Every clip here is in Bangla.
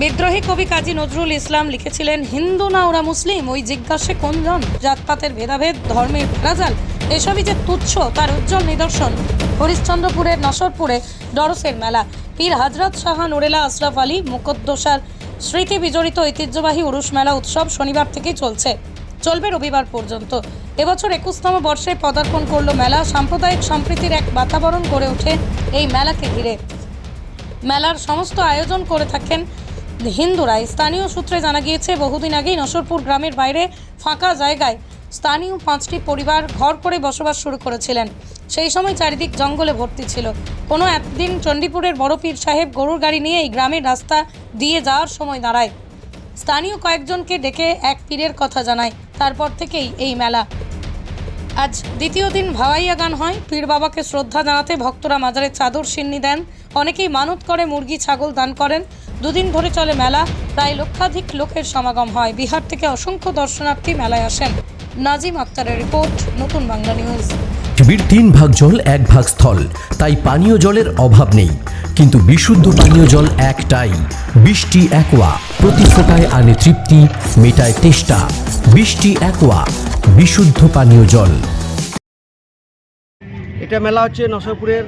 বিদ্রোহী কবি কাজী নজরুল ইসলাম লিখেছিলেন, হিন্দু না ওরা মুসলিম, ওই জিজ্ঞাসে কোনজন জাতপাতের ভেদাভেদ, ধর্মের ভেড়াজাল এসবই যে তুচ্ছ, তার উজ্জ্বল নিদর্শন। হরিশ্চন্দ্রপুরের নসরপুরে ডরসের মেলা। পীর হাজরত শাহ নুরেলা আশরাফ আলী, মুকদ্দোসার স্মৃতি বিজড়িত ঐতিহ্যবাহী উরুষ মেলা উৎসব শনিবার থেকেই চলছে। চলবে রবিবার পর্যন্ত। এবছর একুশতম বর্ষে পদার্পণ করল মেলা। সাম্প্রদায়িক সম্প্রীতির এক বাতাবরণ গড়ে ওঠে এই মেলাকে ঘিরে। মেলার সমস্ত আয়োজন করে থাকেন হিন্দুরাই স্থানীয় সূত্রে জানা গিয়েছে, বহুদিন আগেই নসরপুর গ্রামের বাইরে ফাঁকা জায়গায় স্থানীয় পাঁচটি পরিবার ঘর করে বসবাস শুরু করেছিলেন। সেই সময় চারিদিক জঙ্গলে ভর্তি ছিল। কোনো একদিন চণ্ডীপুরের বড় পীর সাহেব গরুর গাড়ি নিয়ে এই গ্রামের রাস্তা দিয়ে যাওয়ার সময় দাঁড়ায়। স্থানীয় কয়েকজনকে ডেকে এক পীরের কথা জানায়। তারপর থেকেই এই মেলা। আজ দ্বিতীয় দিন ভাওয়াইয়া গান হয়। পীর বাবাকে শ্রদ্ধা জানাতে ভক্তরা মাজারে চাদর সিন্নি দেন। অনেকেই মানত করে, মুরগি, ছাগল দান করেন। দুদিন ধরে চলে মেলা প্রায় লক্ষাধিক লোকের সমাগম হয়। বিহার থেকে অসংখ্য দর্শনার্থী মেলায় আসেন। নাজিম আক্তারের রিপোর্ট নতুন বাংলা নিউজ। পৃথিবীর তিন ভাগ জল এক ভাগ স্থল। তাই পানীয় জলের অভাব নেই। কিন্তু বিশুদ্ধ পানীয় জল একটাই। বৃষ্টি একোয়া। প্রতি ফোটায় আনে তৃপ্তি মেটায় তেষ্টা। বৃষ্টি একোয়া। বিশুদ্ধ পানীয় জল। এটা মেলা হচ্ছে নসরপুরের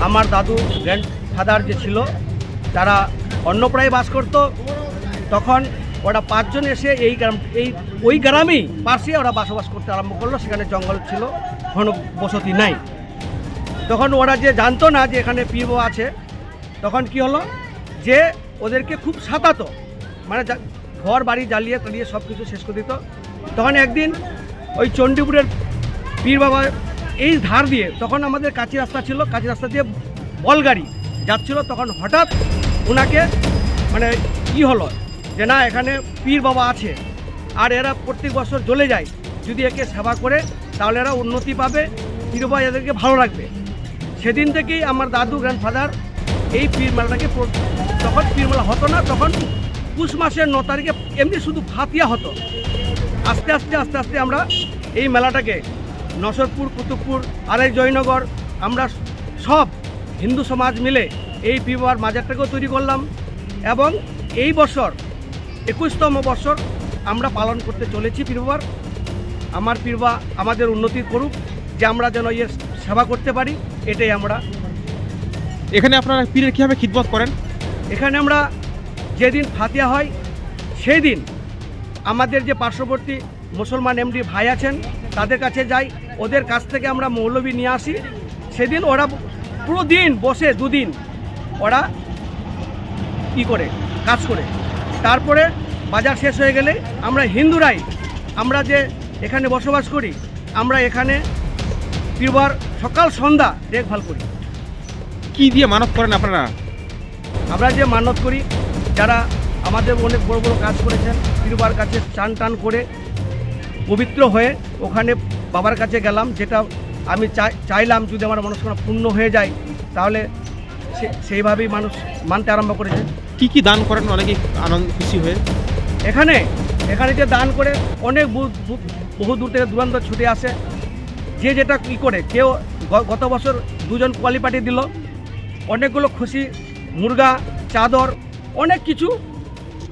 আমার দাদু গ্র্যান্ড ফাদার যে ছিল তারা অন্নপ্রায় বাস করত, তখন ওরা পাঁচজন এসে এই গ্রাম, এই, ওই গ্রামেই পাশে ওরা বসবাস করতে আরম্ভ করল, সেখানে জঙ্গল ছিল ঘন বসতি নাই। তখন ওরা যে জানতো না যে এখানে পিবো আছে, তখন কি হলো যে ওদেরকে খুব সাতাতো মানে ঘর, বাড়ি, জ্বালিয়ে টালিয়ে সব কিছু শেষ করে দিত। তখন একদিন ওই চণ্ডীপুরের পীর বাবা এই ধার দিয়ে, তখন আমাদের কাঁচি রাস্তা ছিল, কাঁচি রাস্তা দিয়ে বলগাড়ি যাচ্ছিল, তখন হঠাৎ ওনাকে মানে কি হলো যে না, এখানে পীর বাবা আছে, আর এরা প্রত্যেক বছর জ্বলে যায়। যদি একে সেবা করে, তাহলে এরা উন্নতি পাবে পীর বাবা এদেরকে ভালো রাখবে। সেদিন থেকেই আমার দাদু গ্র্যান্ডফাদার এই পীর মেলাটাকে যখন পীর মেলা হতো না, তখন পুষ মাসের ন তারিখে এমনি শুধু ফাতিয়া হতো। আস্তে আস্তে আস্তে আস্তে আমরা এই মেলাটাকে, নসরপুর, কুতুবপুর আড়াই জয়নগর, আমরা সব হিন্দু সমাজ মিলে এই পিবার মাজারটাকেও তৈরি করলাম এবং এই বছর একুশতম বছর আমরা পালন করতে চলেছি পীরবার আমার পীরবা আমাদের উন্নতি করুক যে আমরা যেন ইয়ে সেবা করতে পারি এটাই আমরা। এখানে আপনারা পীরের কীভাবে খিদমত করেন? এখানে আমরা যেদিন ফাতিয়া হয় সেই দিন আমাদের যে পার্শ্ববর্তী মুসলমান এমডি ভাই আছেন তাদের কাছে যাই ওদের কাছ থেকে আমরা মৌলবি নিয়ে আসি। সেদিন ওরা পুরো দিন বসে দুদিন ওরা কি করে? কাজ করে। তারপরে বাজার শেষ হয়ে গেলে আমরা হিন্দুরাই আমরা যে এখানে বসবাস করি আমরা এখানে পীরবার সকাল সন্ধ্যা দেখভাল করি। কি দিয়ে মানত করেন আপনারা? আমরা যে মানত করি যারা আমাদের অনেক বড় বড় কাজ করেছেন পীরবার কাছে চান টান করে পবিত্র হয়ে ওখানে বাবার কাছে গেলাম যেটা আমি চাই চাইলাম যদি আমার মনস্কামনা পূর্ণ হয়ে যায় তাহলে সেইভাবেই মানুষ মানতে আরম্ভ করেছে। কি কি দান করেন? অনেকে আনন্দ খুশি হয়ে। এখানে এখানে যে দান করে অনেক বহু দূর থেকে দূরান্ত ছুটে আসে। যে যেটা কী করে কেউ গত বছর দুজন কোয়ালি পাঠিয়ে দিল। অনেকগুলো খুশি মুরগা চাদর অনেক কিছু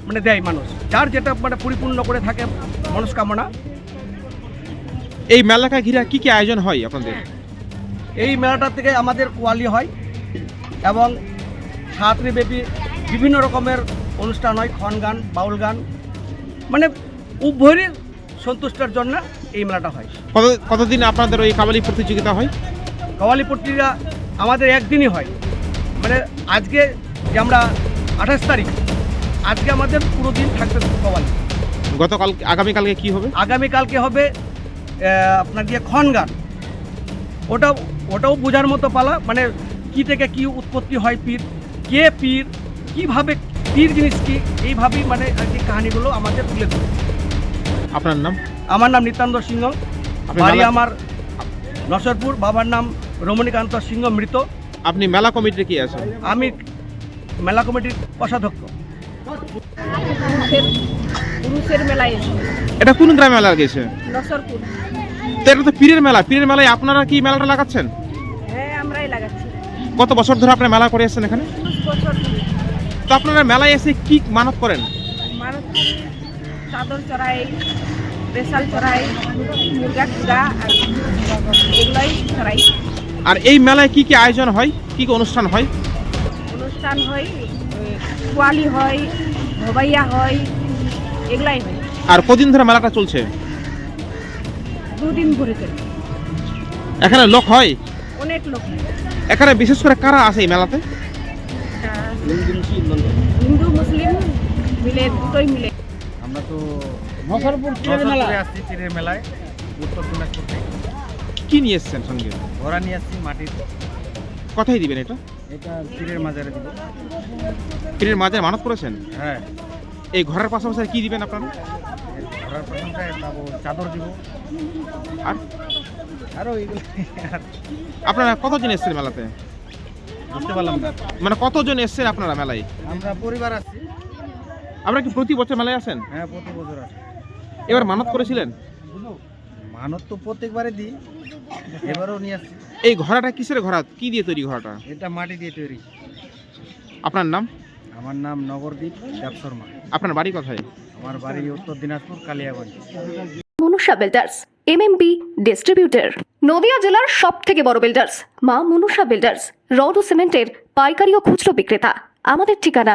মানে দেয় মানুষ। যার যেটা মানে পরিপূর্ণ করে থাকে মনস্কামনা। এই মেলাকে ঘিরে কি কি আয়োজন হয় আপনাদের? এই মেলাটা থেকে আমাদের কোয়ালি হয়। এবং ব্যাপী বিভিন্ন রকমের অনুষ্ঠান হয় খন গান বাউল গান। মানে উভয়েরই সন্তুষ্টের জন্য এই মেলাটা হয়। কত কতদিন আপনাদের ওই কাবালি প্রতিযোগিতা হয়? কাওয়ালি পট্টিরা আমাদের একদিনই হয়। মানে আজকে যে আমরা আঠাশ তারিখ আজকে আমাদের পুরো দিন থাকবে কাওয়ালি গতকাল আগামীকালকে কি হবে? আগামীকালকে হবে আপনার দিয়ে খন গান। ওটাও ওটাও বোঝার মতো পালা মানে কি থেকে কি উৎপত্তি হয় পীর? কে পীর? কীভাবে পীর জিনিস কি? এইভাবেই মানে আর কি কাহিনিগুলো আমাদের তুলে ধরে আপনার নাম? আমার নাম নিত্যানন্দ সিংহ। বাড়ি আমার নসরপুর বাবার নাম রমণীকান্ত সিংহ মৃত। আপনি মেলা কমিটির কি আছেন? আমি মেলা কমিটির কোষাধ্যক্ষ। পুরুষের মেলায় এটা কোন গ্রামে মেলা গেছে? নসরপুর। তো এটা তো পীরের মেলা। পীরের মেলায় আপনারা কি মেলাটা লাগাচ্ছেন? কত বছর ধরে আপনার মেলা করে এসেছেন এখানে। তো আপনারা মেলায় এসে কি মানত করেন? মানত চাদর চড়াই চড়াই মুরগা এগুলোই চড়াই। আর এই মেলায় কি কি আয়োজন হয়? কি কি অনুষ্ঠান হয়? অনুষ্ঠান হয় কোয়ালি হয় ভবাইয়া হয় এগুলাই হয়। আর কদিন ধরে মেলাটা চলছে? দুদিন চলে এখানে লোক হয়? অনেক লোক হয়। এখানে বিশেষ করে কারা আছে এই মেলাতে? হিন্দু মুসলিম মিলে দুটোই মিলে। আমরা তো নসরপুরে আসছি তীরের মেলায় উত্তর দিনাজপুর থেকে। কি নিয়ে এসছেন সঙ্গে? ঘোড়া নিয়ে আসছি মাটির। কথাই দিবেন এটা? এটা তীরের মাজারে দিব। পীরের মাঝে মানত করেছেন? হ্যাঁ। এই ঘরের পাশাপাশি আর কি দিবেন আপনারা? ঘোড়ার প্রশংসায় তারপর চাদর দিব। আর? আরও এইগুলো আপনারা কতজন এসছেন মেলাতে? বুঝতে পারলাম না। মানে কতজন এসছেন আপনারা মেলায়? আমরা পরিবার আসছি আপনারা কি প্রতি বছর মেলায় আসেন? হ্যাঁ প্রতি বছর আসি। এবার মানত করেছিলেন? মানত তো প্রত্যেকবারে দিই। এবারও নিয়ে আসছি। এই ঘোড়াটা কিসের ঘোড়া? কি দিয়ে তৈরি ঘোড়াটা? এটা মাটি দিয়ে তৈরি। আপনার নাম? আমার নাম নগরদ্বীপ দেব শর্মা। আপনার বাড়ি কোথায়? আমার বাড়ি Uttar Dinajpur, Kaliaganj. Manusha builders, MMB distributor. Nadia জেলার সব থেকে বড় বিল্ডার্স, মা মনুষা বিল্ডার্স, রড ও সিমেন্টের পাইকারি ও খুচরো বিক্রেতা। আমাদের ঠিকানা